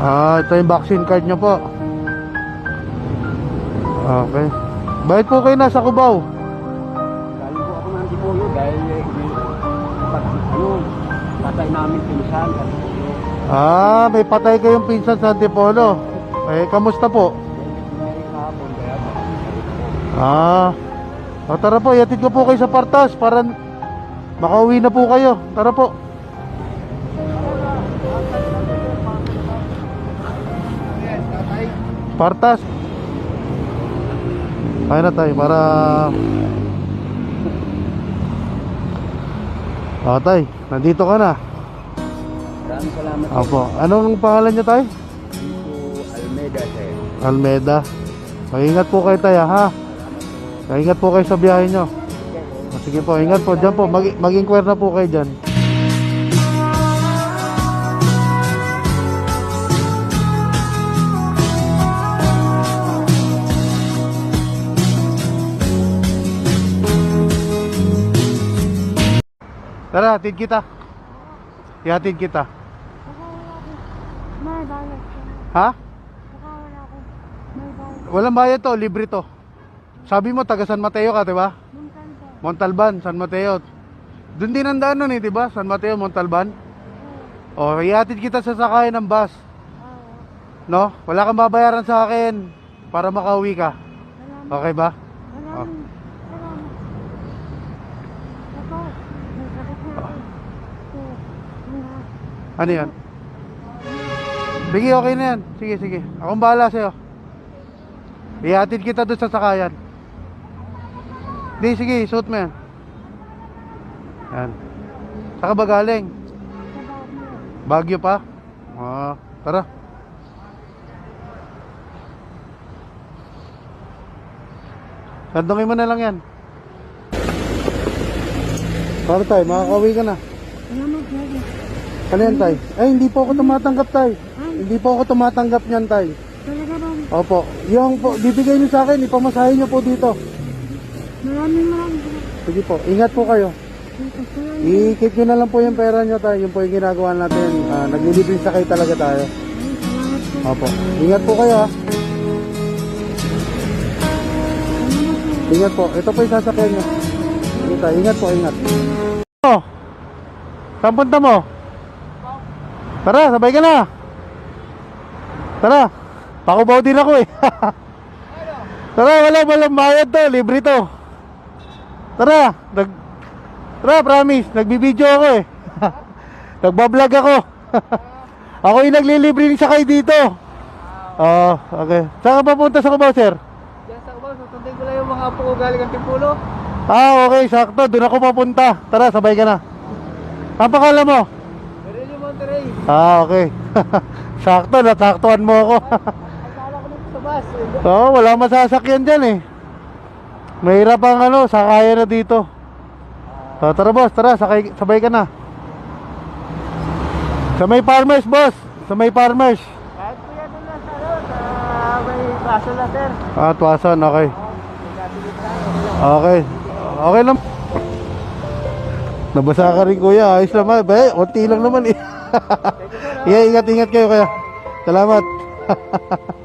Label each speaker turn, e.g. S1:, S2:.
S1: Ah, ito yung vaccine card nyo po. Okay. Bakit po kayo nasa Cubao?
S2: Galing po ako ng Antipolo dahil eh, pag, ano, patay namin. Antipolo.
S1: Ah, may patay kayong pinsan sa Antipolo. Eh, kamusta po? Ah. O, tara po, iatid ko po kayo sa Partas para makauwi na po kayo. Tara po. Partas. Kaya na tayo para... O, tay, nandito ka na.
S2: Maraming salamat po.
S1: Opo. Anong pangalan niyo, tay?
S2: Dito Almeida sir.
S1: Almeda. Mag-ingat po kayo tayo ha. Mag-ingat po kayo sa biyahe nyo. O, Sige po, ingat po. Diyan po, mag- mag-inquire na po kayo dyan. Tara, hatid kita. Ihatid kita.
S3: May bayad.
S1: Ha? Walang bayad to, libre to. Sabi mo, taga San Mateo ka, di ba?
S3: Ko.
S1: Montalban, San Mateo. Doon din ang daan nun eh, di ba? San Mateo, Montalban. O, ihatid kita sa sakayan ng bus. No? Wala kang babayaran sa akin para makauwi ka. Okay ba?
S3: Salamat. Salamat. Ako, may sakit na ako. So, mga...
S1: Ano yan? Sige, okay na yan. Sige, sige. Akong bahala sa'yo. Ihatid kita doon sa sakayan. Di, sige, suot mo yan. Yan. Saka ba galing? Bagyo pa? Ah, tara. Sandungin mo na lang yan. Para tayo, makakauwi ka na.
S3: Salamat, Daddy.
S1: Ano yan, tay? Ay, hindi po ako tumatanggap, tay.
S3: Ay,
S1: Hindi po ako tumatanggap niyan, tay.
S3: talaga bang
S1: Opo. Yung po, bibigay niyo sa akin, ipamasahin niyo po dito.
S3: maraming maraming.
S1: Sige po, ingat po kayo. I-keep niyo na lang po yung pera niyo, tay. Yung po yung ginagawa natin. Ah, naglilibre sakay talaga tayo. Opo. Ingat po kayo, ha. Ingat po. Ito po yung sasakyan tay. Ingat po, ingat. Oh. Saan punta mo? Tara, sabay ka na. Tara. Pakubaw din ako eh. Tara, wala walang bayad to, libre to. Tara, nag Tara, promise, nagbibideo ako eh. Nagbablog ako. ako yung naglilibre ng sakay dito. Oh, okay. Saan ka papunta sa Cubao, sir?
S2: Diyan sa Cubao, susundin ko lang yung mga apo ko galing Antipolo.
S1: Ah, okay, sakto. Doon ako papunta. Tara, sabay ka na. Ang pangalan mo?
S2: Merilio Monterrey.
S1: Ah, okay. sakto, nataktuan mo ako.
S2: Akala ko nito sa bus. Eh,
S1: Oo, wala masasakyan dyan eh. Mahirap ang ano, sakaya na dito. Ah, tara boss, tara, sakay, sabay ka na. Sa may farmers, boss. Sa may farmers.
S2: Kahit po yan na sa ano, sa may baso na sir.
S1: Ah, tuwasan, okay. Okay. Okay. Lang. Nabasa ka rin kuya, ayos naman. Ba, konti lang naman eh. yeah, ingat-ingat kayo kaya. Salamat.